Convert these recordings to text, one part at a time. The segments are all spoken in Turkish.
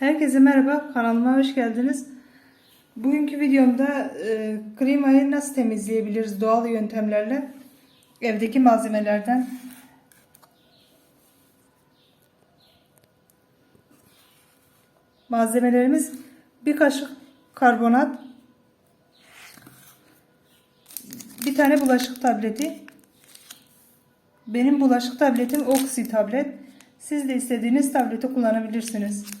Herkese merhaba, kanalıma hoş geldiniz. Bugünkü videomda e, klimayı nasıl temizleyebiliriz doğal yöntemlerle evdeki malzemelerden. Malzemelerimiz bir kaşık karbonat, bir tane bulaşık tableti, benim bulaşık tabletim Oxy tablet. Siz de istediğiniz tableti kullanabilirsiniz.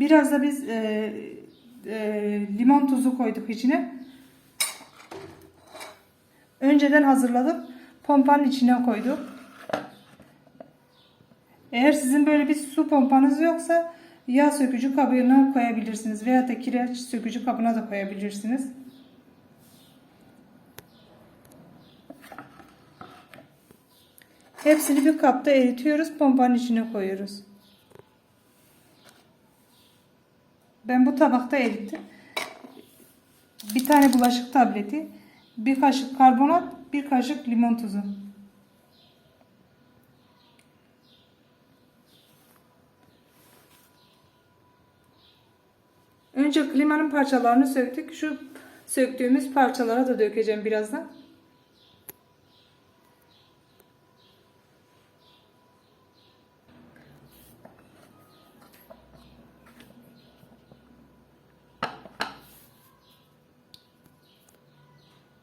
Biraz da biz e, e, limon tuzu koyduk içine. Önceden hazırladık. Pompanın içine koyduk. Eğer sizin böyle bir su pompanız yoksa yağ sökücü kabına koyabilirsiniz. Veya da kireç sökücü kabına da koyabilirsiniz. Hepsini bir kapta eritiyoruz. Pompanın içine koyuyoruz. Ben bu tabakta erittim. Bir tane bulaşık tableti, bir kaşık karbonat, bir kaşık limon tuzu. Önce klimanın parçalarını söktük. Şu söktüğümüz parçalara da dökeceğim birazdan.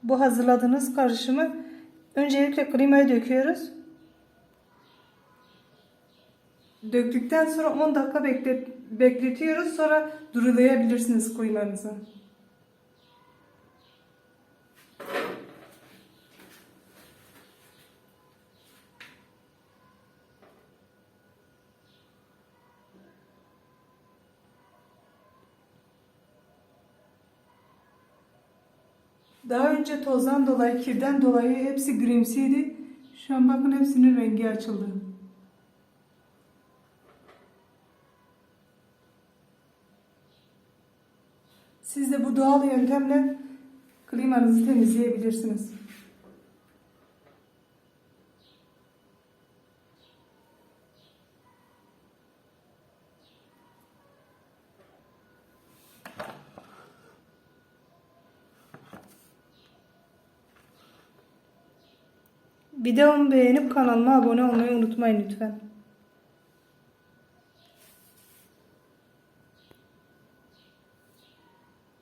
Bu hazırladığınız karışımı öncelikle klimayı döküyoruz. Döktükten sonra 10 dakika beklet, bekletiyoruz. Sonra durulayabilirsiniz klimanızı. Daha önce tozdan dolayı, kirden dolayı hepsi grimsiydi. Şu an bakın hepsinin rengi açıldı. Siz de bu doğal yöntemle klimanızı temizleyebilirsiniz. Videomu beğenip kanalıma abone olmayı unutmayın lütfen.